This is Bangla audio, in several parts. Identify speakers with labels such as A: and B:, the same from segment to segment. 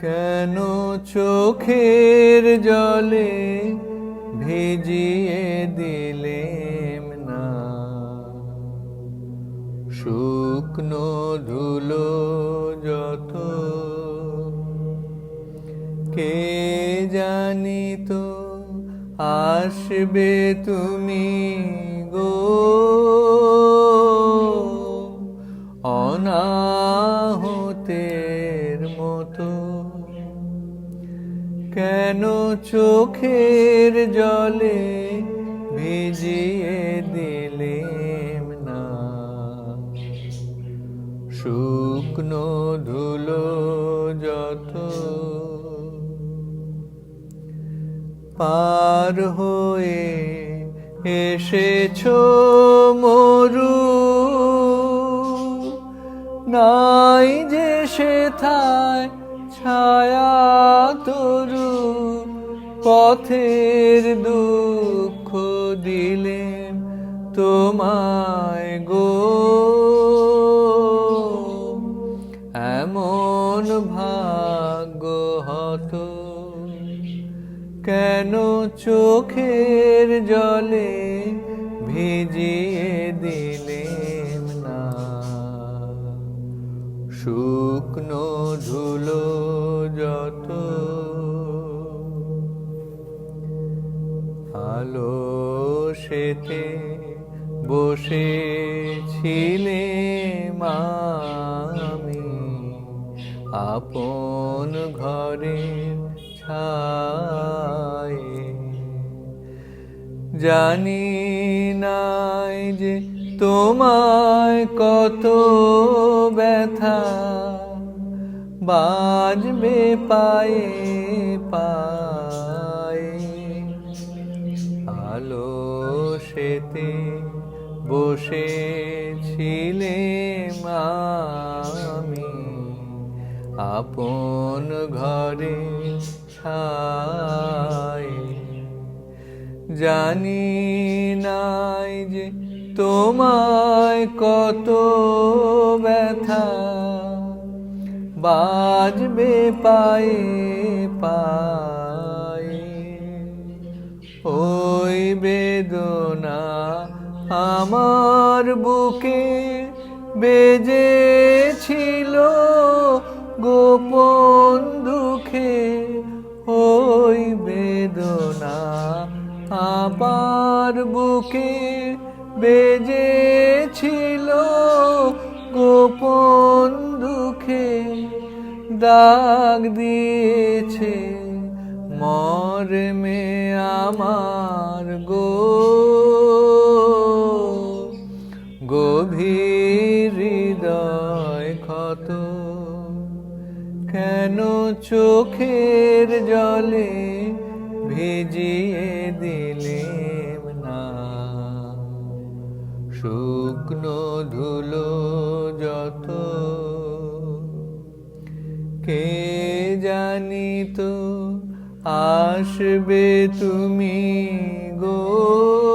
A: কেন চোখের জলে ভিজিয়ে দিলেম না? শুকনো ধুলো যত কে জানি তো আসবে তুমি গো? অনাহতের কেন চোখের জলে ভিজিয়ে দিলেম না। শুকনো ধুলো যত পার হয়ে এসেছ মরু, নাই যে সেথায় ছায়া তরু পথের দুঃখ দিলেন তোমায় গো। এমন ভাগ্য হতো কেন চোখের জলে ভিজিয়ে দিলেন না? শুকনো ধুলো যত আলো সেতে বসেছিলে মামি। আপন ঘরে ছায়ে। জানি নাই যে তোমায় কত ব্যথা। বাজবে পায়ে পায়ে সেতে বসেছিলে মামি। আপন ঘরে ছায়ে জানি নাই যে তোমায় কত ব্যথা। বাজবে পায়ে পায়ে আমার বুকে বেজেছিল গোপন দুঃখে, ওই বেদনা আমার বুকে বেজেছিল গোপন দুঃখে। দাগ দিয়েছে মরমে আমার গো। হৃদয় ক্ষত। কেন চোখের জলে ভিজিয়ে দিলেম না? শুকনো ধুলো যত। কে জানি তো আসবে তুমি গো?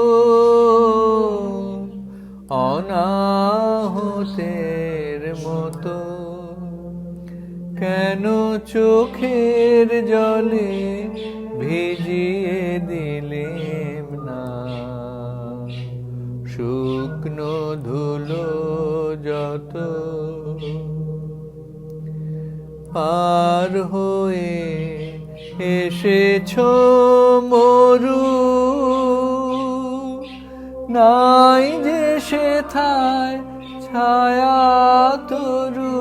A: অনাহতের মতো। কেন চোখের জলে ভিজিয়ে দিলেম না? শুকনো ধুলো যত পার হয়ে এসেছ মরু। নাই যে সেথায় ছায়া তরু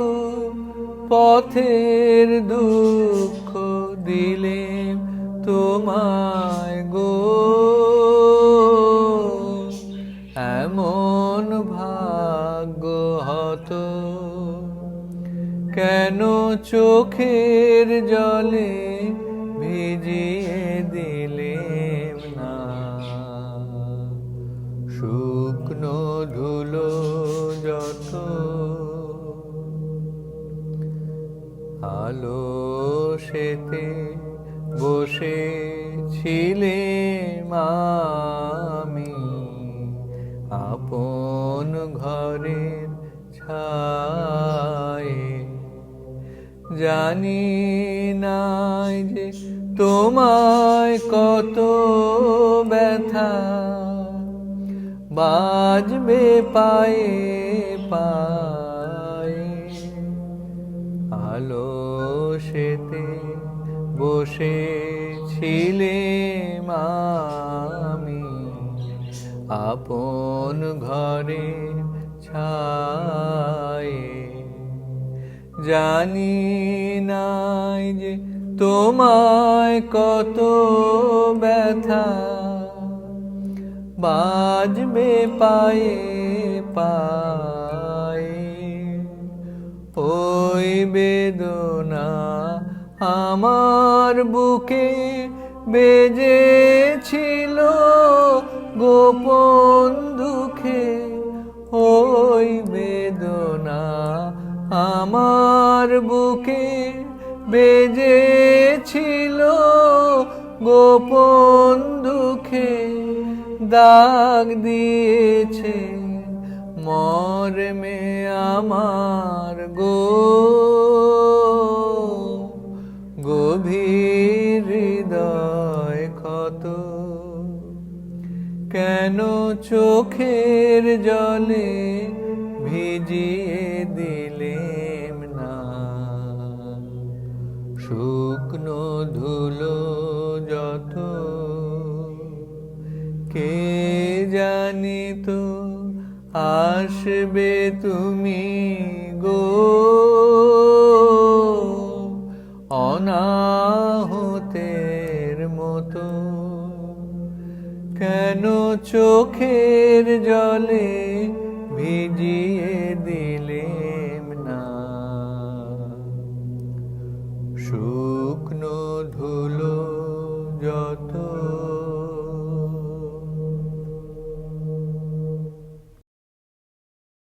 A: পথের দুঃখ দিলে তোমায় গো। এমন ভাগ্য হতো কেন চোখের জলে ভিজিয়ে দিলেম যত আলো সেতে বসেছিলে মামি আপন ঘরের ছায়ে। জানি নাই যে তোমায় কত ব্যথা। বাজবে পায়ে পায়ে আলো সেতে বসে ছিলে মামি আপন ঘরে ছায়ে জানি নাই যে তোমায় কত ব্যথা বাজবে পায়ে পায়ে ওই বেদনা আমার বুকে বেজেছিল গোপন দুঃখে ওই বেদনা আমার বুকে বেজেছিল গোপন দুঃখে দাগ দিয়েছে, মরমে আমার গো। গভীর হৃদয় ক্ষত। কেন চোখের জলে ভিজিয়ে দিলেম না? শুকনো ধুলো যত কে জানি তো আসবে তুমি গো? অনাহতের মতো কেন চোখের